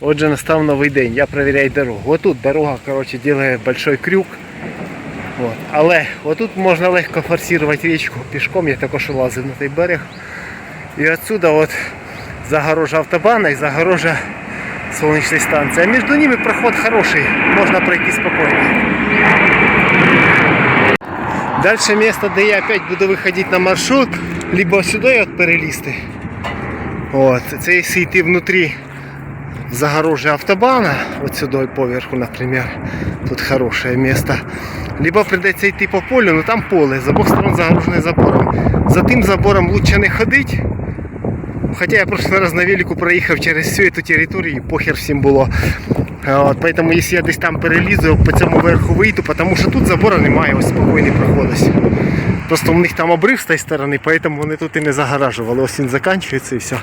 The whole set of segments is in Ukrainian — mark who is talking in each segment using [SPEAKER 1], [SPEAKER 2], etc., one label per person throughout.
[SPEAKER 1] Отже, настав новий день. Я перевіряю дорогу. Отут дорога, коротше, делає большой крюк. От. Але отут можна легко форсувати річку пішком, я також лазив на той берег. І отсюда от загорожа автобана і загорожа сонячної станції. А між ними проход хороший, можна пройти спокійно. Дальше место, де я опять буду виходити на маршрут, либо сюди от перелізти. От, це якщо йти внутрі загорожи автобана, от сюди поверху, наприклад, тут хороше місто. Либо придеться йти по полю, ну там поле, з обох сторон загорожене забором. За тим забором лучше не ходити. Хоча я прошлый раз на велику проїхав через всю эту територію, похер всім було. А От, поэтому якщо я десь там перелізу, по цьому верху вийду, тому що тут забору немає, ось спокійний проход ось. Просто у них там обрив з тієї сторони, поэтому вони тут і не загоражували. Ось він закінчується і все.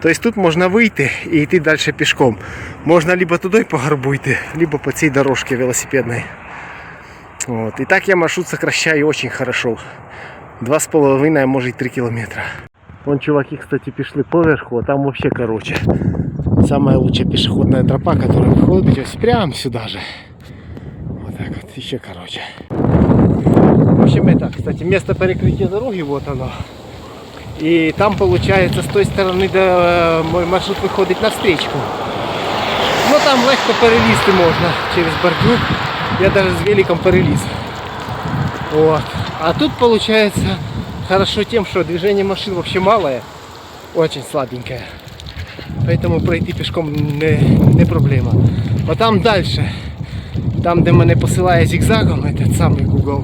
[SPEAKER 1] Тобто тут можна вийти і йти далі пішком. Можна либо туди по горбу либо по цій дорожці велосипедній. От. І так я маршрут сокращаю очень хорошо. Два з половиною, а може й три кілометри. Вон чуваки, кстати, пішли поверху, а там вообще короче. Самая лучшая пешеходная тропа, которая выходит ось прям сюда же. Вот так вот, еще короче. В общем, это, кстати, место перекрытия дороги, вот оно. И там, получается, с той стороны да, мой маршрут выходит на встречку. Ну там легко перелізти можна через бордюр. Я даже с великом переліз. Вот. А тут получается хорошо тем, что движение машин вообще малое, очень слабенькое. Поэтому пройти пешком не, не проблема. А там дальше, там де мене посилає зигзагом, этот самий Google,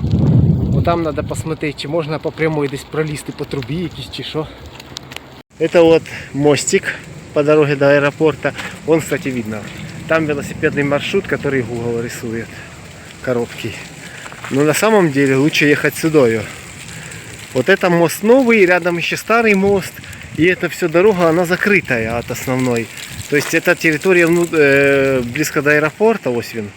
[SPEAKER 1] вот там надо посмотреть, чи можна по прямой десь пролізти по трубі якісь чи що. Это вот мостик по дороге до аэропорта. Вон, кстати, видно. Там велосипедный маршрут, который Google рисует. Короткий. Но на самом деле лучше ехать сюда. Вот это мост новый, рядом еще старый мост. И эта все дорога, она закрытая от основной. То есть это территория вну- э, близко до аэропорта, ось він.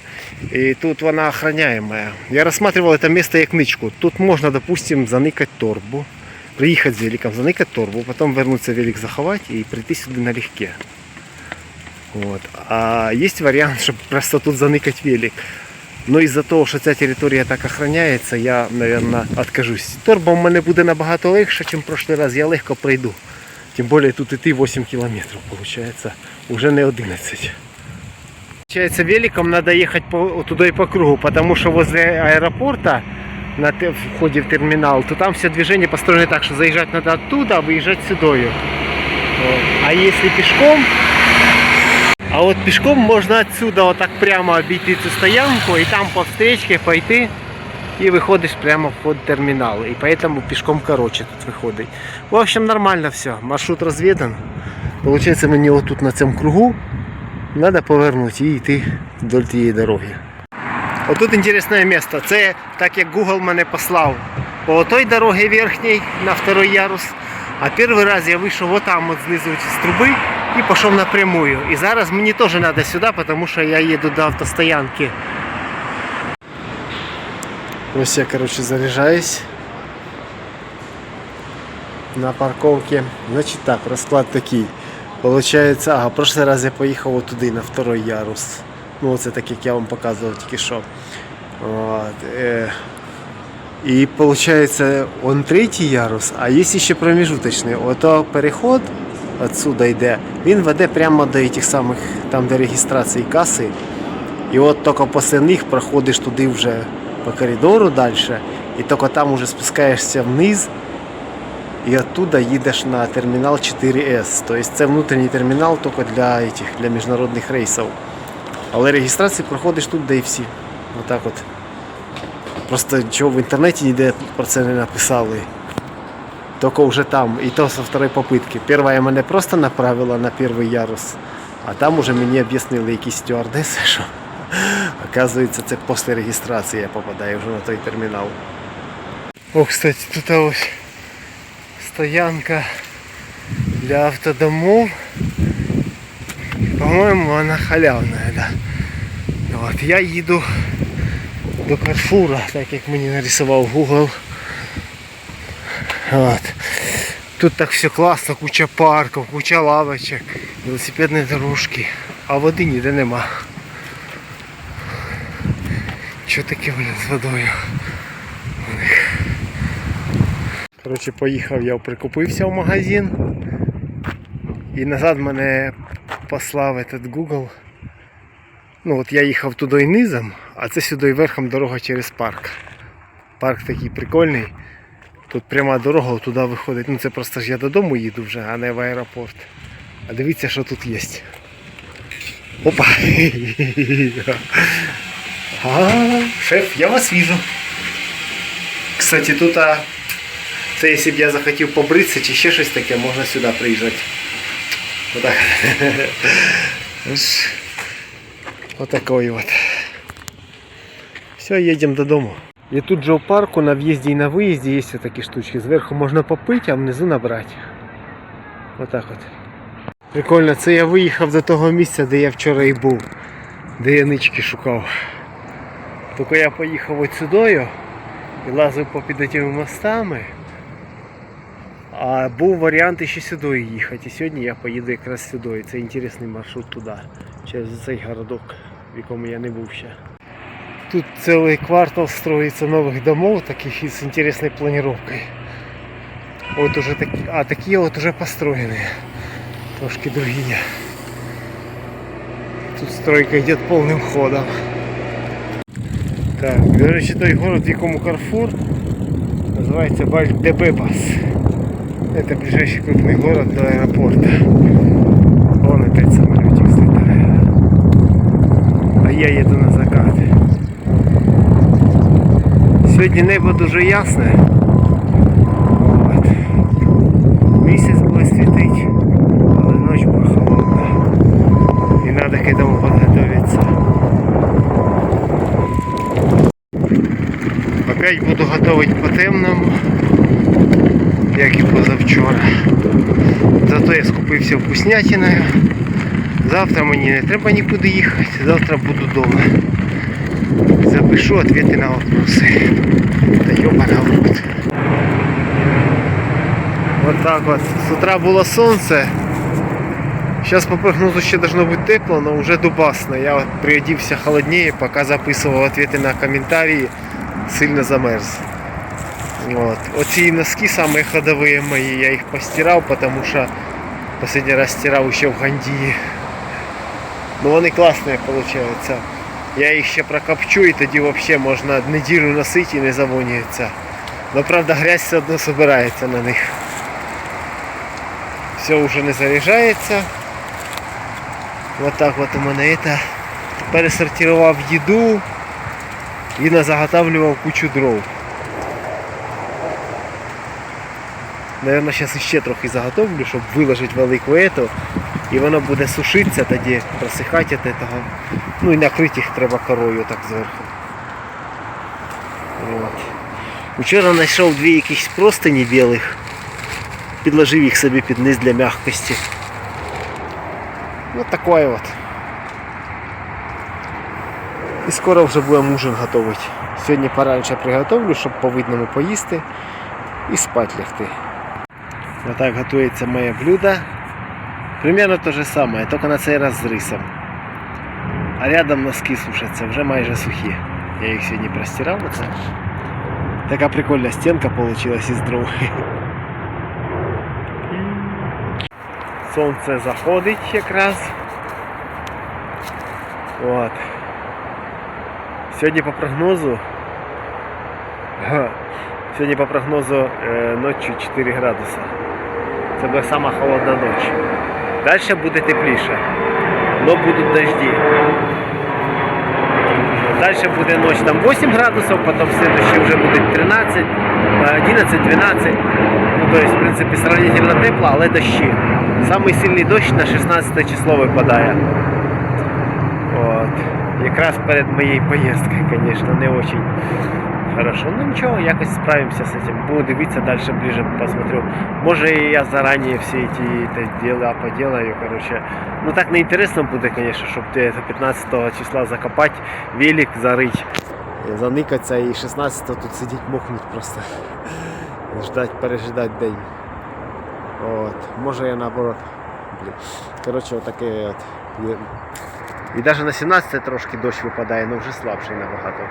[SPEAKER 1] И тут она охраняемая. Я рассматривал это место як нычку. Тут можно, допустим, заникать торбу, приїхати з великом, заникати торбу, потім вернутися велик заховати і прийти сюди налегке. Вот. А є варіант, щоб просто тут заникати велик. Но із-за того, що ця територія так охороняється, я, мабуть, откажусь. Торба у мене буде набагато легше, ніж в прошлый раз. Я легко пройду. Тим більше тут іти 8 кілометрів, виходить, уже не 11. Получается, великом надо ехать по, туда и по кругу, потому что возле аэропорта, на те- входе в терминал, то там все движение построено так, что заезжать надо оттуда, а выезжать сюда. Вот. А если пешком, а вот пешком можно отсюда вот так прямо обійти цю стоянку и там по встречке пойти и выходишь прямо в вход в терминал. И поэтому пешком короче тут выходить. В общем, нормально все. Маршрут разведан. Получается, мені вот тут на цьому кругу Надо повернути і йти вдоль тієї дороги. Отут інтересне місце. Це так як Google мене послав по той дорогі верхній на второй ярус. А перший раз я вийшов отам от знизу з труби і пішов напрямую. І зараз мені теж треба сюди, тому що я їду до автостоянки. Ось я коротше заряджаюсь на парковці. Значить так, розклад такий. Получається, ага, прошлый раз я поїхав отуди на второй ярус. Ну, це так як я вам показував тільки що. От, е, і виходить, он третій ярус, а є ще промежуточний. Ото переход отсюда йде, він веде прямо до тих самих, там де реєстрації каси. І от тільки після них проходиш туди вже по коридору далі, і тільки там вже спускаєшся вниз. І оттуда їдеш на термінал 4С. Тобто це внутрішній термінал тільки для, этих, для міжнародних рейсів. Але реєстрацію проходиш тут, де і всі. Отак от. Просто чого в інтернеті ніде про це не написали. Тільки вже там, і то со второї попитки. Перша мене просто направила на перший ярус, а там уже мені об'яснили якісь стюардеси, що оказується це після реєстрації я попадаю вже на той термінал. О, кстати, тут ось стоянка для автодомов. По-моему, она халявная, да. Вот, я їду до Карфура, так як мені нарисував Google. От. Тут так все класно, куча парків, куча лавочок, велосипедні дорожки, а води ніде нема. Що таке, блін, з водою? Коротше, поїхав я, прикупився в магазин. І назад мене послав этот Google. Ну от я їхав туди низом, а це сюди і верхом дорога через парк. Парк такий прикольний. Тут пряма дорога туди виходить. Ну це просто ж я додому їду вже, а не в аеропорт. А дивіться, що тут є. Опа! А, шеф, я вас вижу. Кстати, тут а, це якщо б я захотів побритися чи ще щось таке, можна сюди приїжджати. Отак. Ось. Отакой от. Все, їдемо додому. І тут же в парку на в'їзді і на виїзді є такі штучки. Зверху можна попити, а внизу набрати. Отак от. Прикольно, це я виїхав до того місця, де я вчора і був, де я нички шукав. Тільки я поїхав от сюди і лазив по під тими мостами. А був варіант ще сюди їхати. І сьогодні я поїду якраз сюди. І Це інтересний маршрут туди, через цей городок, в якому я не був ще. Тут целый квартал строится новых домов, таких и с интересной планировкой. Вот уже таки, а такие вот уже построенные. Трошки другие. Тут стройка идет полным ходом. Так, до речі, той город, в якому Карфур, називається Бальдебебас. Это ближайший крупный город до аэропорта. Вон опять самолетик взлетает. А я еду на закат. Сьогодні небо дуже ясне. Опять буду готувати по темному, як і позавчора. Зато я скупився вкуснятиною. Завтра мені не треба нікуди їхати, завтра буду вдома. Запишу ответы на вопросы. Да ёбана в рот. Вот так вот. С утра было солнце. Сейчас по прогнозу ще должно быть тепло, но уже дубасно. Я вот приодівся холоднее, пока записывал ответы на комментарии, сильно замерз. Вот. Оці носки самые ходовые мои, я их постирал, потому что последний раз стирал еще в Гандии. Ну вони классные получаются. Я їх ще прокопчу і тоді взагалі можна неділю носити і не завонюється. Но правда грязь все одно збирається на них. Все вже не заряджається. Вот так от у мене это. Пересортував їду і назаготавлював кучу дров. Наверное, зараз ще трохи заготовлю, щоб виложити велику ету. І воно буде сушитися тоді, просихати від того. Ну і накрити їх треба корою так зверху. От. Вчора знайшов дві якісь простині білих. Підложив їх собі під низ для м'якості. Ось такое от. І скоро вже будемо ужин готувати. Сьогодні поранше приготовлю, щоб по видному поїсти і спати лягти. Отак готується моє блюдо. Примерно то же самое, только на цей раз з рисом. А рядом носки сушаться, вже майже сухі. Я їх сьогодні простирав. Оце. Така прикольна стінка получилась із дров. Сонце заходить якраз. От. Сьогодні по прогнозу. Сьогодні по прогнозу е, ночі 4 градуса. Це буде сама холодна ніч. Далі буде тепліше. Но будуть дожди. Дальше буде ночь там 8 градусов, потом следующий уже будет 13, 11, 12. Ну, то есть, в принципе, сравнительно тепло, але дощі. Самий сильний дощ на 16 число випадає. От. Якраз перед моєю поїздкою, звісно, не очень хорошо. Ну нічого, якось справимося з цим. Буду дивитися далі ближе посмотрю. Може і я зарані всі ці те, діла поделаю, короче. Ну так не інтересно буде, конечно, щоб ти це 15 числа закопати, велик зарить, заникатися і 16 тут сидіти мокнуть просто. Ждать, пережидать день. От, може я наоборот. Блін. Коротше, отаке от. Є. І навіть на 17 трошки дощ випадає, але вже слабший набагато.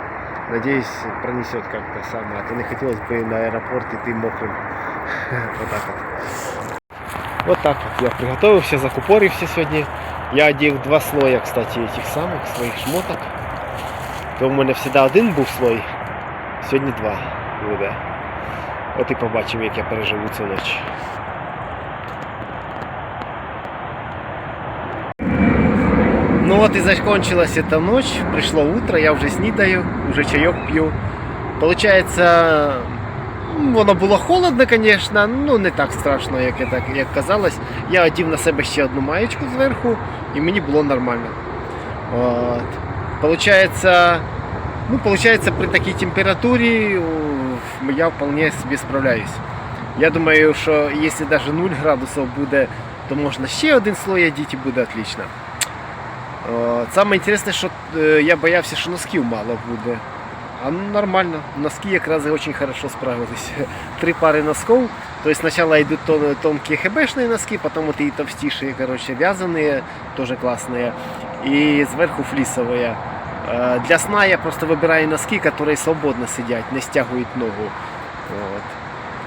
[SPEAKER 1] Надіюсь, пронесет как-то саме, а то не хотілося б на аеропорт іти мокрим. Отак от. Вот так вот я приготовився, закупорився сьогодні. Я одів два слоя, кстати, этих самих своїх шмоток. То в мене завжди один був слой, сьогодні два буде. От і побачимо, як я переживу цю ніч. Ну вот и закончилась эта ночь, пришло утро, я вже снідаю, вже чайок п'ю. Получается, м, воно було холодно, звісно, ну не так страшно, як, я так, як казалось. Я одів на себе ще одну маєчку зверху, і мені було нормально. От. Получается, ну, получается, при такій температурі у, я вполне собі справляюсь. Я думаю, що якщо навіть 0 градусів буде, то можна ще один слой одіти і буде отлично. О, Саме інтересне, що е, я боявся, що носків мало буде. А ну, нормально. Носки якраз дуже хорошо справились. Три пари носков. То есть сначала идут тон- тонкие хбшные носки, потом вот и товстейшие, короче, вязаные, тоже классные. И сверху флисовые. Э, Для сна я просто выбираю носки, которые свободно сидять, не стягують ногу. Вот.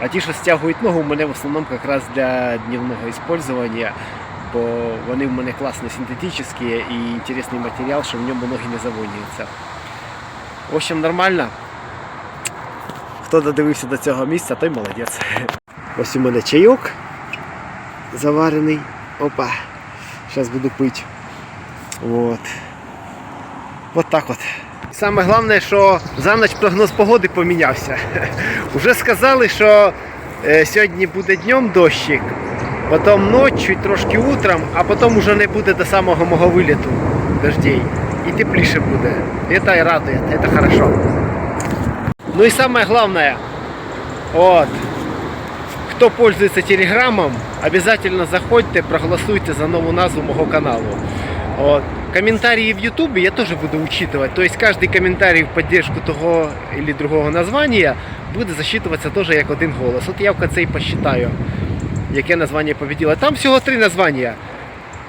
[SPEAKER 1] А ті, що стягують ногу, у мене в основному якраз для дневного использования, бо вони в мене класно синтетичні і інтересний матеріал, що в ньому ноги не завонюються. В общем, нормально. Хто додивився до цього місця, той молодець. Ось у мене чайок заварений. Опа. Зараз буду пити. Вот. Вот так от. Саме головне, що за ніч прогноз погоди помінявся. Уже сказали, що е, сьогодні буде днем дощик, потім ночі, трошки утром, а потім уже не буде до самого мого виліту дождей. І тепліше буде. Это і радує, это хорошо. Ну и самое главное, вот, кто пользуется телеграммом, обязательно заходьте, проголосуйте за новую назву моего каналу. Вот. Комментарии в Ютубе я тоже буду учитывать. То есть каждый комментарий в поддержку того или другого названия буде засчитываться тоже як один голос. От я в конце і посчитаю, яке названня победило. Там всього три названня.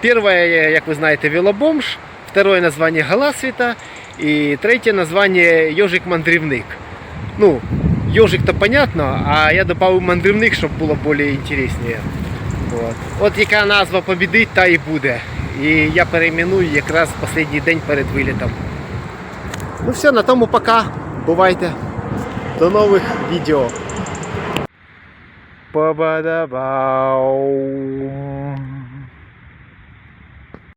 [SPEAKER 1] Первое, як ви знаєте, велобомж, второе название Галасвіта і третє название Йожик-мандрівник. Ну, ежик то понятно, а я добавив мандрівник, щоб було більш інтересніше. От. От яка назва побідить, та і буде. І я перейменую якраз останній день перед вилітом. Ну все, на тому пока. Бувайте. До нових відео. Ba-ba-da-bow.